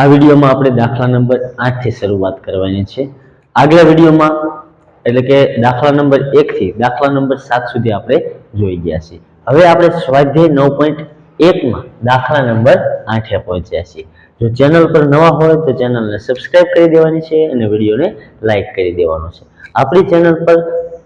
આ વિડીયોમાં આપણે દાખલા નંબર આઠથી શરૂઆત કરવાની છે. આગલા વિડીયોમાં, એટલે કે દાખલા નંબર એકથી દાખલા નંબર સાત સુધી આપણે જોઈ ગયા છીએ. હવે આપણે સ્વાધ્યાય નવ પોઈન્ટ એકમાં દાખલા નંબર આઠે પહોંચ્યા છીએ. જો ચેનલ પર નવા હોય તો ચેનલને સબસ્ક્રાઇબ કરી દેવાની છે અને વિડીયોને લાઈક કરી દેવાનો છે. આપણી ચેનલ પર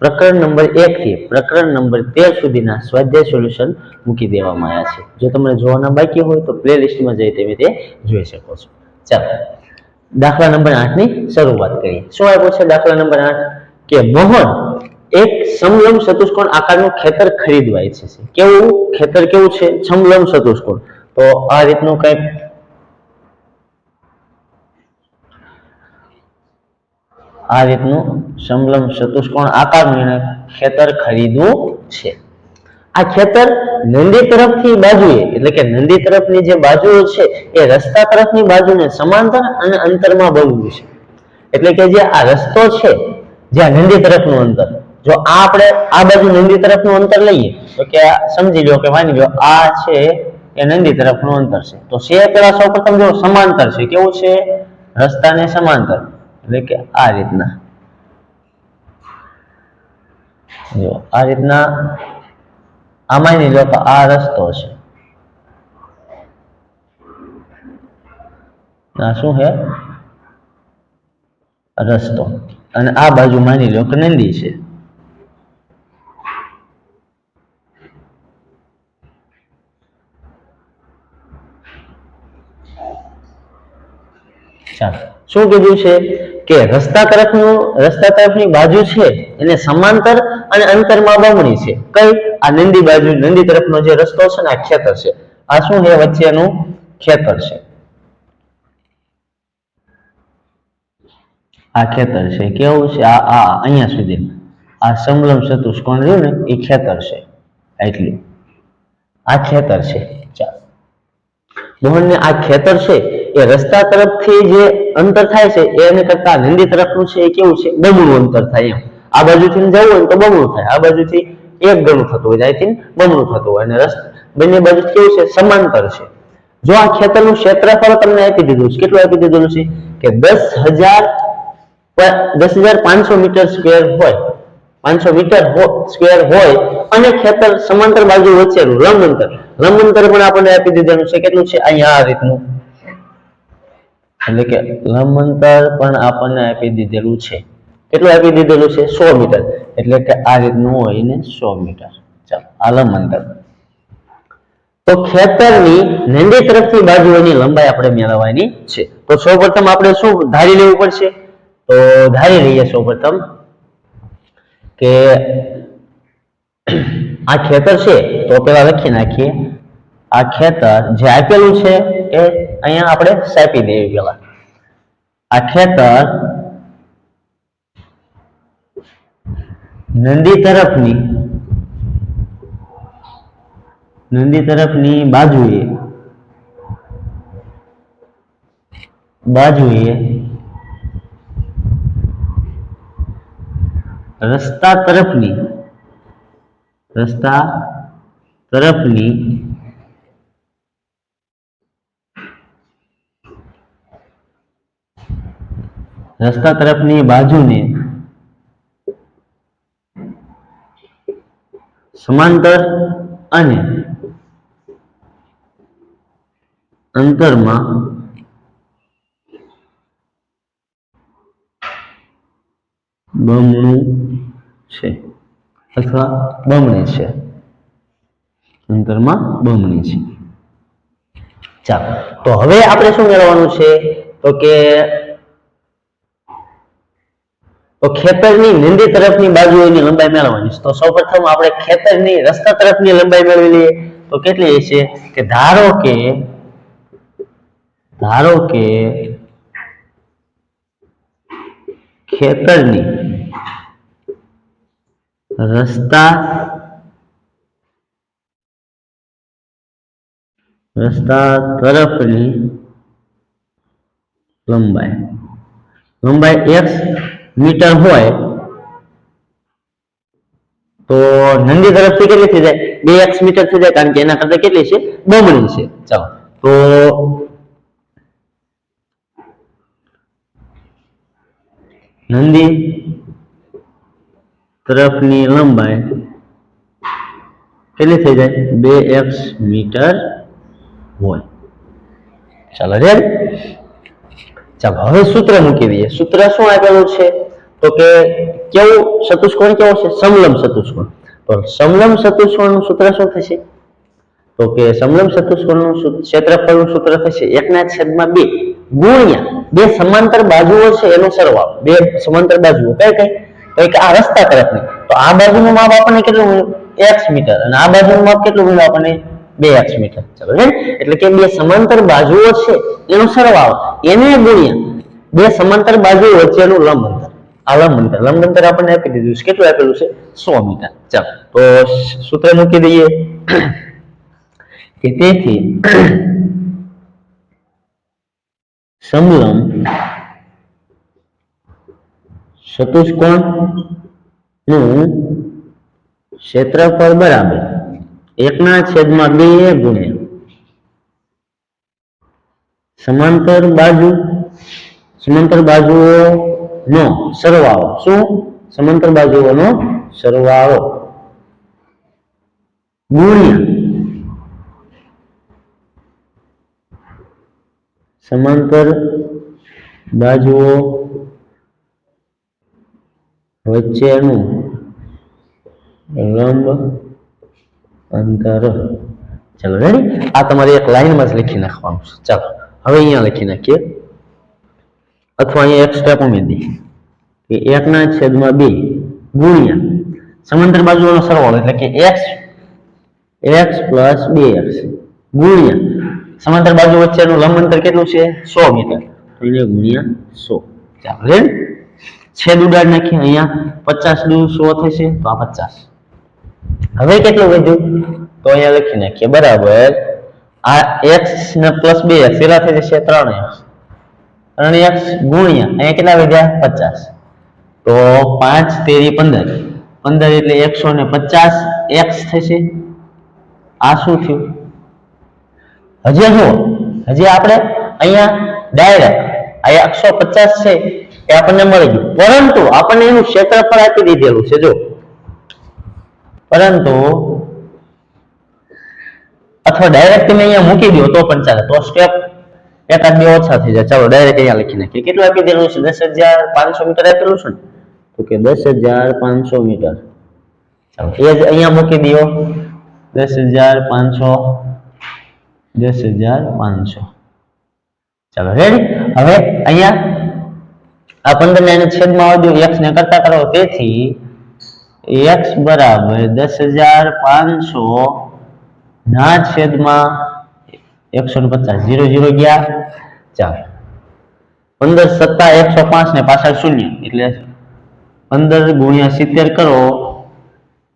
પ્રકરણ નંબર એક થી પ્રકરણ નંબર તેર સુધીના સ્વાધ્યાય સોલ્યુશન મૂકી દેવામાં આવ્યા છે. જો તમને જોવાના બાકી હોય તો પ્લે લિસ્ટમાં જઈ તમે તે જોઈ શકો છો. ચાલો, દાખલા નંબર આઠની શરૂઆત કરીએ. શું આપ્યો છે દાખલા નંબર આઠ? કે મોહન એક સમલંબ ચતુષ્કોણ આકારનું ખેતર ખરીદવા ઈચ્છે છે. કેવું? ખેતર કેવું છે? સમલંબ ચતુષ્કોણ. તો આ રીતનું કંઈક આ રીતનું સમલંબ ચતુષ્કોણ આકાર નિર્ણય ખેતર ખરીદવું છે. આ ખેતર નંદી તરફથી બાજુએ, એટલે કે નંદી તરફની જે બાજુઓ છે, એ રસ્તા તરફની બાજુને સમાંતર અને અંતરમાં બોલવું છે. એટલે કે જે આ રસ્તો છે જ્યાં નંદી તરફનું અંતર, જો આ આપણે આ બાજુ નંદી તરફનું અંતર લઈએ, તો કે સમજી લો કે માની લો આ છે એ નંદી તરફનું અંતર છે. તો છે પેલા સૌપ્રથમ જો સમાંતર છે, કેવું છે? રસ્તાને સમાંતર. એટલે કે આ રીતના. જો, આ રીતના આમાં માની લો આ રસ્તો છે. શું છે? રસ્તો. અને આ બાજુ માની લો કે નંદી છે. શું કીધું છે? કે રસ્તા તરફનું, રસ્તા તરફની બાજુ છે એને સમાંતર અને અંતરમાં બમણી છે. કઈ? આ નંદી બાજુ, નંદી તરફનો જે રસ્તો છે ને, આ ખેતર છે. આ શું છે વચ્ચેનું ખેતર છે? આ ખેતર છે. કેવું છે? આ આ, અહીંયા સુધી. આ સમલમ ચતુષ્કોણ રહ્યું ને, એ ખેતર છે. એટલું આ ખેતર છે. ચાલો. મોહનને આ ખેતર છે. એ રસ્તા તરફથી જે અંતર થાય છે એને કરતા નંદી તરફનું છે, એ કેવું છે? બમણું અંતર થાય એમ. આ બાજુથી જવું હોય તો બમણું થાય. આ બાજુથી એક ગણું થતું હોય અહીંથી બમણું થતું હોય. અને રસ્તા, બંને બાજુ કેવું છે? સમાંતર છે. જો આ ખેતરનું ક્ષેત્રફળ તમને આપી દીધું છે, કેટલું આપી દીધેલું છે? કે દસ હજાર દસ હજાર પાંચસો મીટર સ્ક્વેર હોય. પાંચસો મીટર સ્ક્વેર હોય અને ખેતર સમાંતર બાજુ વચ્ચેનું લંબ અંતર. લંબ અંતર પણ આપણને આપી દીધેલું છે. કેટલું છે? અહીંયા આ રીતનું. એટલે કે લંબ અંતર પણ આપણને આપી દીધેલું છે. કેટલું આપી દીધેલું છે? સો મીટર. એટલે કે આ રીતનું હોય ને સો મીટર. ચાલો, આ લંબ અંતર તો ખેતરની નંદી તરફની બાજુઓની લંબાઈ આપણે મેળવવાની છે. તો સૌપ્રથમ આપણે શું ધારી લેવું પડશે? તો ધારી લઈએ સૌપ્રથમ કે આ ખેતર છે, તો પેલા લખી નાખીએ. આ ખેતર જે આપેલું છે એ અહીંયા આપણે સાપી દેવી પેલા આ ખેતર નંદી તરફની નંદી તરફની બાજુએ બાજુએ રસ્તા તરફની રસ્તા તરફની રસ્તા તરફની બાજુને સમાંતર અને અંતરમાં બમણું છે અથવા બમણી છે. અંતરમાં બમણી છે. ચાલો. તો હવે આપણે શું મેળવવાનું છે? તો કે તો ખેતરની નંદી તરફની બાજુઓની લંબાઈ મેળવવાની. તો સૌપ્રથમ આપણે ખેતરની રસ્તા તરફની લંબાઈ મેળવી લઈએ. તો કેટલી છે? કે ધારો કે ધારો કે ખેતરની રસ્તા રસ્તા તરફની લંબાઈ. લંબાઈ x મીટર હોય, તો નંદી તરફથી કેટલી થઈ જાય? બે એક્સ મીટર થઈ જાય, કારણ કે એના કરતા કેટલી છે? બમણી છે. ચાલો, તો નંદી તરફની લંબાઈ કેટલી થઈ જાય? બે એક્સ મીટર હોય. ચાલો રેડ ચાલો હવે સૂત્ર મૂકી દઈએ. સૂત્ર શું આપેલું છે? તો કે કેવું ચતુષ્કોણ કેવો છે? સમલમ ચતુષ્કોણ. તો સમલમ ચતુષ્કોણનું સૂત્ર શું થશે? તો કે સમલમ ચતુષ્કોણનું ક્ષેત્રફળનું સૂત્ર થશે. એકના છેદમાં બે. ગુણ્યા. બે સમાંતર બાજુઓ છે, એનો સરવાળો. બે સમાંતર બાજુઓ. કઈ કઈ? એક આ રસ્તા તરફની. તો આ બાજુનું માપ આપણને કેટલું મળ્યું? X metre. અને આ બાજુનું માપ કેટલું મળ્યું આપણને? બે એક્સ મીટર. ચાલો એટલે કે બે સમાંતર બાજુઓ છે બે સમાંતર બાજુઓ વચ્ચેનું આપી દીધું કેટલું આપેલું સો મીટર. ચાલો, તો સૂત્ર મૂકી દઈએ. કે તેથી સમલંબ ચતુષ્કોણનું ક્ષેત્રફળ બરાબર એકના છેદમાં બે ગુણ્યા. સમાંતર બાજુ, સમાંતર બાજુઓનો સરવાળો. શું? સમાંતર બાજુઓનો સરવાળો. ગુણ્યા. સમાંતર બાજુઓ વચ્ચેનું લંબ અંતર ચલો રેડી આ તમારે એક લાઈનમાં જ લખી નાખવાનું છે. ચાલો, હવે અહીંયા લખી નાખીએ. અથવા અહીંયા એક સ્ટેપ ઉમેરી કે એકના છેદમાં બે ગુણ્યા. સમાંતર બાજુઓનો સરવાળો, એટલે કે x એક્સ પ્લસ બે એક્સ ગુણ્યા. સમાંતર બાજુ વચ્ચેનું લંબ અંતર કેટલું છે? સો મીટર. એટલે ગુણ્યા સો. ચાલો રેડી છેદ ઉડાડી નાખીએ. અહીંયા પચાસ દુ સો થશે, તો આ પચાસ. હવે કેટલું વધ્યું? તો અહીંયા લખી નાખીએ, બરાબર. આ એક્સ ને પ્લસ બે એક્સ કેટલા થઈ જશે ત્રણ એક્સ ત્રણ એક્સ ગુણ્યા, અહીંયા કેટલા વધ્યા? પચાસ. તો પાંચ તેરી પંદર. પંદર એટલે એકસો ને પચાસ એક્સ થશે. આ શું થયું? હજી જુઓ, હજી આપણે અહીંયા ડાયરેક્ટ આ એકસો પચાસ છે એ આપણને મળી ગયું. પરંતુ આપણને એનું ક્ષેત્રફળ આપી દીધેલું છે જો પરંતુ, અથવા ડાયરેક્ટ તમે અહીંયા મૂકી દો તો પણ ચાલે. તો સ્ટેપ એકાદ બે ઓછા થઈ જાય. ચાલો ડાયરેક્ટ અહીંયા લખી નાખીએ. કેટલું આપી દેલું છે? દસ હજાર પાંચસો મીટર આપેલું છે ને? તો કે દસ હજાર પાંચસો મીટર. ચાલો, એ જ અહીંયા મૂકી દો. દસ હજાર પાંચસો, દસ હજાર પાંચસો. ચાલો રેડી હવે અહીંયા આ પંદર ને છેદમાં આવજો એક્સ ને કરતા કરો. તેથી એક્સ બરાબર દસ હજાર પાંચસો ના છેદમાં એકસો ને પચાસ. ઝીરો ઝીરો ગયા. ચાર પંદર સત્તા એકસો પાંચ ને પાછળ શૂન્ય. એટલે પંદર ગુણ્યા સિત્તેર કરો.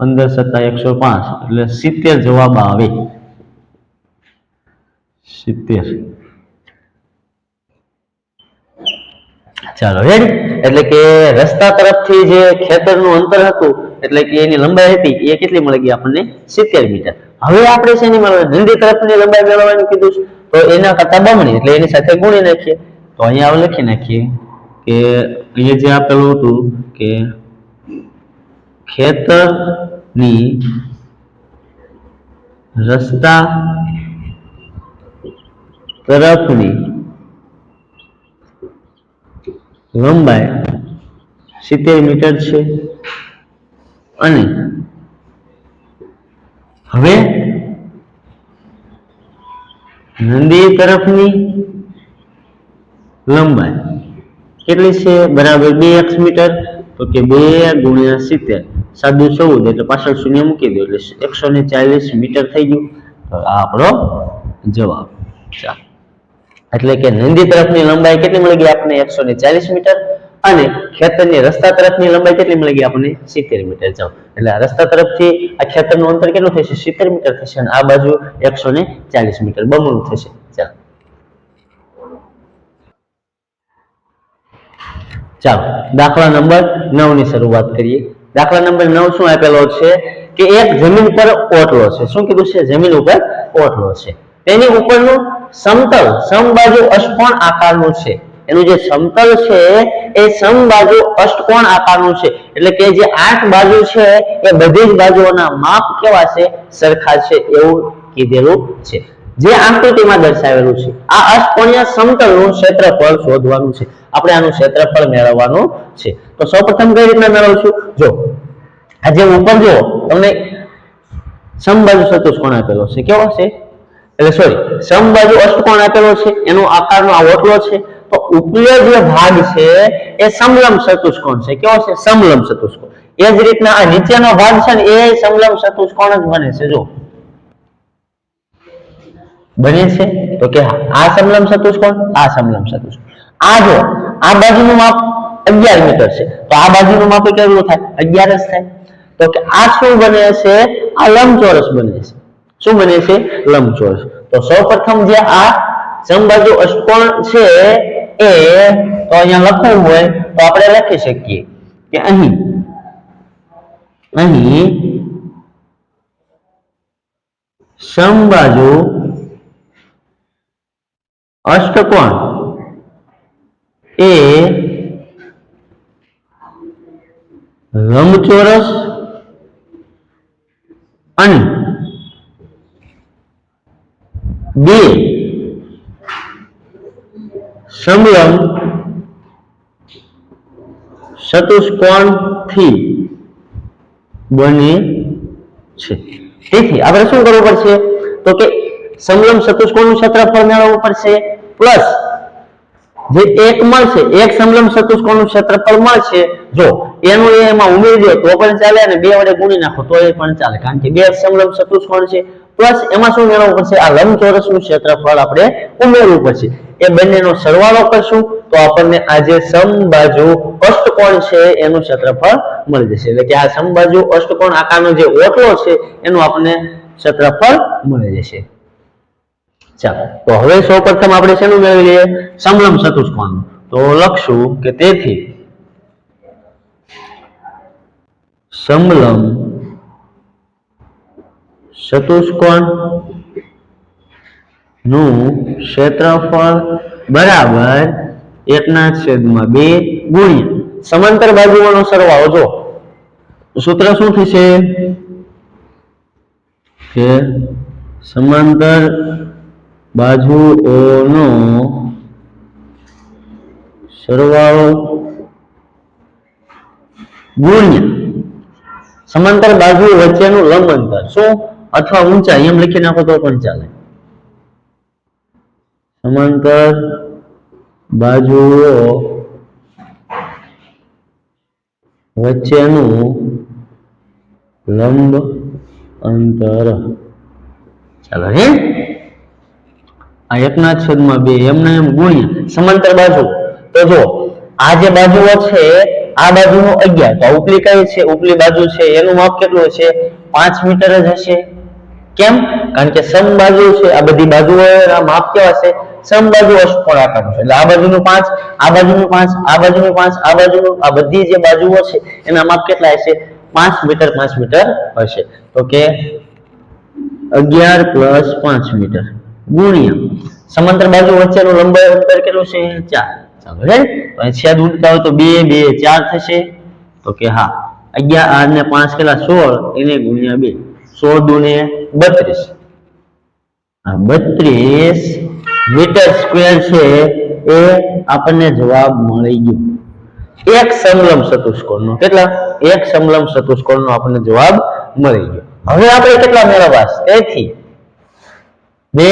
પંદર સત્તા એકસો પાંચ. એટલે સિત્તેર જવાબ આવે. સિત્તેર. ચાલો રેડ એટલે કે રસ્તા તરફથી જે ખેતરનું અંતર હતું, એટલે કે એની લંબાઈ હતી, એ કેટલી મળી ગઈ આપણને? સિત્તેર મીટર. હવે આપણે શેની મળવાની નંદી તરફની લંબાઈ મેળવવાનું કીધું છે. તો એના કરતા બમણી, એટલે એની સાથે ગુણી નાખીએ. તો અહીંયા આપણે લખી નાખીએ કે અહીંયા જે આપેલું હતું કે ખેતરની રસ્તા તરફની લંબાઈ સિત્તેર મીટર છે. અને હવે નંદી તરફની લંબાઈ કેટલી છે? બરાબર બે એક્સ મીટર. તો કે બે ગુણ્યા સિત્તેર. સાદું ચૌદ, એટલે પાછળ શૂન્ય મૂકી દો, એટલે એકસો ને ચાલીસ મીટર થઈ ગયું. આ આપણો જવાબ ચાલો. એટલે કે નંદી તરફની લંબાઈ કેટલી મળી ગઈ આપણને એકસો મીટર. અને ખેતરની રસ્તા તરફની લંબાઈ કેટલી મળી ગઈ આપણને સિત્તેર મીટર. જાવ એટલે રસ્તા તરફથી આ ખેતરનું અંતર કેટલું થશે? સિત્તેર મીટર થશે અને આ બાજુ એકસો ચાલીસ મીટર. બમણું થશે. ચાલો ચાલો દાખલા નંબર નવની શરૂઆત કરીએ. દાખલા નંબર નવ શું આપેલો છે? કે એક જમીન પર ઓટલો છે. શું કીધું છે? જમીન ઉપર ઓટલો છે. તેની ઉપરનું સમતલ, સમબાજુ અષ્ટકોણ આકારનું છે. એનું જે સમતલ છે, એ સમબાજુ અષ્ટકોણ આકારનું છે. એટલે કે જે આઠ બાજુ છે, એ બધી જ બાજુઓના માપ કેવા છે? સરખા છે એવું કીધેલું છે. જે આકૃતિમાં દર્શાવેલું છે. આ અષ્ટકોણીય સમતલનું ક્ષેત્રફળ શોધવાનું છે. આપણે આનું ક્ષેત્રફળ મેળવવાનું છે. તો સૌપ્રથમ કઈ રીતના મેળવશું? જો, આ જે ઉપર જો તમને સમબાજુ ચતુષ્કોણ આપેલો છે? કેવો છે? એટલે સોરી સમબાજુ અષ્ટકોણ આપેલો છે? એનો આકારનો આ ઓટલો છે. તો ઉપલે જે ભાગ છે એ સમલંબ ચતુષ્કોણ છે. કેવો છે? સમલંબ ચતુષ્કોણ. એ જ રીતના આ નીચેનો ભાગ છે ને એ સમલંબ ચતુષ્કોણ જ બને છે. જો બને છે? તો કે આ સમલંબ ચતુષ્કોણ, આ સમલંબ ચતુષ્કોણ. આ જો, આ બાજુનું માપ 11 મીટર છે. તો આ બાજુનું માપ કેટલું થાય? 11 જ થાય. તો કે આ શું બને છે? આ લંબચોરસ બને છે. શું બને છે? લંબચોરસ. તો સૌપ્રથમ જે આ સમબાજુ અષ્ટકોણ છે એ, તો અહીંયા લખવું હોય, તો આપણે લખી શકીએ કે અહીં અહીં સમબાજુ અષ્ટકોણ એ લંબચોરસ અને બે. સમલંબ ચતુષ્કોણથી બને છે. તેથી આપણે શું કરવું પડશે? તો કે સમલંબ ચતુષ્કોણનું ક્ષેત્રફળ મેળવવું પડશે. પ્લસ, જે એક મળશે, એક સમલંબ ચતુષ્કોણનું ક્ષેત્રફળ મળશે. જો એનું એમાં ઉમેરી દો તો પણ ચાલે અને બે વડે ગુણી નાખો તો એ પણ ચાલે. કારણ કે બે સમલંબ ચતુષ્કોણ છે, પ્લસ એમાં શું મેળવવું પડશે? આ લંબચોરસનું ક્ષેત્રફળ આપણે ઉમેરવું પડશે. એ બંનેનો સરવાળો કરશું, તો આપણને આ જે સમબાજુ અષ્ટકોણ છે, એનું ક્ષેત્રફળ મળી જશે. એટલે કે આ સમબાજુ અષ્ટકોણ આકારનો જે ઓટલો છે, એનું આપણને ક્ષેત્રફળ મળી જશે. ચાલો, તો હવે સૌપ્રથમ આપણે શેનું મેળવી લઈએ? સમલંબ ચતુષ્કોણ તો લખશું કે તેથી સમલંબ ચતુષ્કોણનું ક્ષેત્રફળ બરાબર એકના છેદમાં બે ગુણ્યા. સમાંતર બાજુઓનો સરવાળો જો સૂત્ર શું થશે? કે સમાંતર બાજુઓનો સરવાળો ગુણ્યા. સમાંતર બાજુ વચ્ચેનું લંબ અંતર શું? અથવા ઊંચાઈ. એમ લખી નાખો તો પણ ચાલે. સમાંતર બાજુઓ વચ્ચેનું લંબ અંતર ચાલો હે? આ એકના છેદમાં બે. એમને એમ ગુણ્યા. સમાંતર બાજુ તો જો આ જે બાજુઓ છે આ બાજુનું અગિયાર. તો ઉપલી કઈ છે? ઉપલી બાજુ છે. એનું માપ કેટલું છે પાંચ મીટર જ હશે. કેમ? કારણ કે સમ બાજુ છે. આ બધી બાજુઓના માપ કેવા છે? સમ બાજુ અષ્ટકોણાકાર છે. એટલે આ બાજુનું પાંચ, આ બાજુનું પાંચ, આ બાજુનું પાંચ, આ બાજુનું આ બધી જે બાજુઓ છે, એના માપ કેટલા હશે? પાંચ મીટર પાંચ મીટર હશે. તો કે અગિયાર પ્લસ પાંચ મીટર. ગુણ્યા. સમાંતર બાજુ વચ્ચેનું લંબાઈ અંતર કેટલું છે? ચાર. રે છેદ ઉડતા તો બે બે, ચાર થશે. તો કે હા, અગિયાર, આઠ ને પાંચ કેટલા સોળ, એને ગુણ્યા બે. સોળ દુને બત્રીસ. બત્રીસ મીટર સ્ક્વેર છે એ આપણને જવાબ મળી ગયો. એક સમલંબ ચતુષ્કોણનો કેટલા? એક સમલંબ ચતુષ્કોણનો આપણને જવાબ મળી ગયો. હવે આપણે કેટલા મેળવવા? તેથી બે.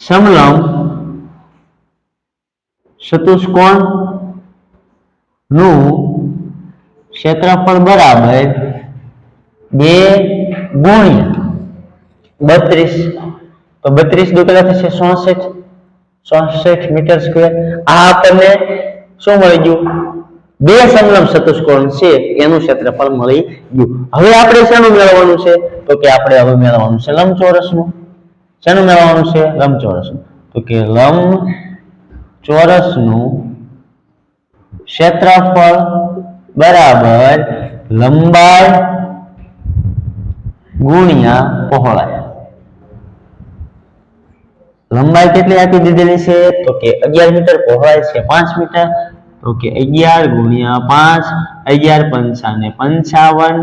સમલંબ ચતુષ્કોણનું. ક્ષેત્રફળ બરાબર બે ગુણ્યા બત્રીસ. તો બત્રીસ દુ કેટલા થશે ચોસઠ ચોસઠ મીટર સ્ક્વેર આ આપણને શું મળી ગયું? બે સમલંબ ચતુષ્કોણ છે? એનું ક્ષેત્રફળ મળી ગયું. હવે આપણે શેનું મેળવવાનું છે? તો કે આપણે હવે મેળવવાનું છે લંબચોરસનું. શેનું મેળવવાનું છે? લંબચોરસનું. તો કે લંબ ચોરસનું ક્ષેત્રફળ બરાબર લંબાઈ ગુણ્યા પહોળાઈ. લંબાઈ કેટલી આપી દીધેલી છે? તો કે અગિયાર મીટર પહોળાઈ છે પાંચ મીટર. તો કે અગિયાર ગુણ્યા પાંચ, અગિયાર પંચાને પંચાવન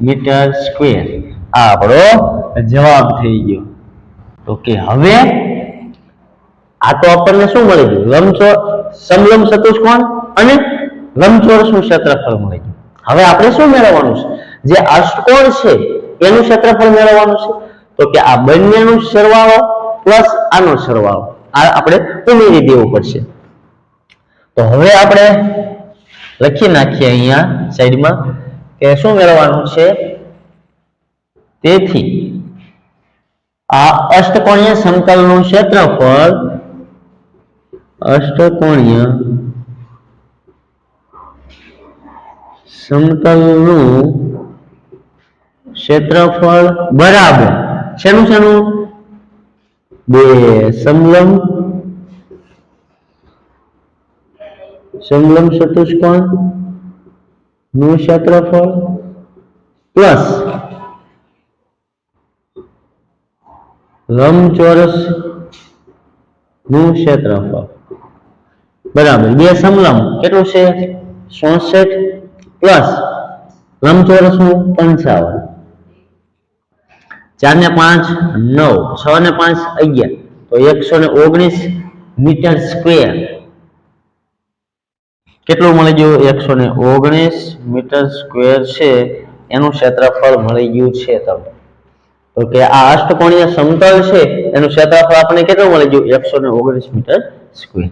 મીટર સ્ક્વેર. આ આપણો જવાબ થઈ ગયો. તો કે હવે આ તો આપણને શું મળી ગયું? લંબચોર સમલંબ ચતુષ્કોણ અને લંબચોરસનું ક્ષેત્રફળ મળી ગયું. હવે આપણે શું મેળવવાનું છે? જે અષ્ટકોણ છે, એનું ક્ષેત્રફળ મેળવવાનું છે? તો કે આ બંનેનો સરવાળો પ્લસ આનો સરવાળો. આ આપણે ઉમેરી દેવું પડશે. તો હવે આપણે લખી નાખીએ અહીંયા સાઈડમાં કે શું મેળવવાનું છે? તેથી આ અષ્ટકોણીય સમતલનું ક્ષેત્રફળ અષ્ટકોણીય સમતલનું ક્ષેત્રફળ બરાબર. શેનું શેનું? બે સમલમ સમલમ ચતુષ્કોણ. નું ક્ષેત્રફળ પ્લસ લંબચોરસનું ક્ષેત્રફળ. બરાબર. બે સમલંબ. કેટલું છે? ચોસઠ પ્લસ લંબચોરસનું પંચાવન. ચાર ને પાંચ, નવ. છ ને પાંચ, અગિયાર. તો એકસો ને ઓગણીસ મીટર સ્ક્વેર. કેટલું મળી ગયું? એકસો ને ઓગણીસ મીટર સ્ક્વેર છે. એનું ક્ષેત્રફળ મળી ગયું છે તમને. તો કે આ અષ્ટકોણીય સમતલ છે. એનું ક્ષેત્રફળ આપણને કેટલું મળી ગયું? એકસો ને ઓગણીસ મીટર સ્ક્વેર.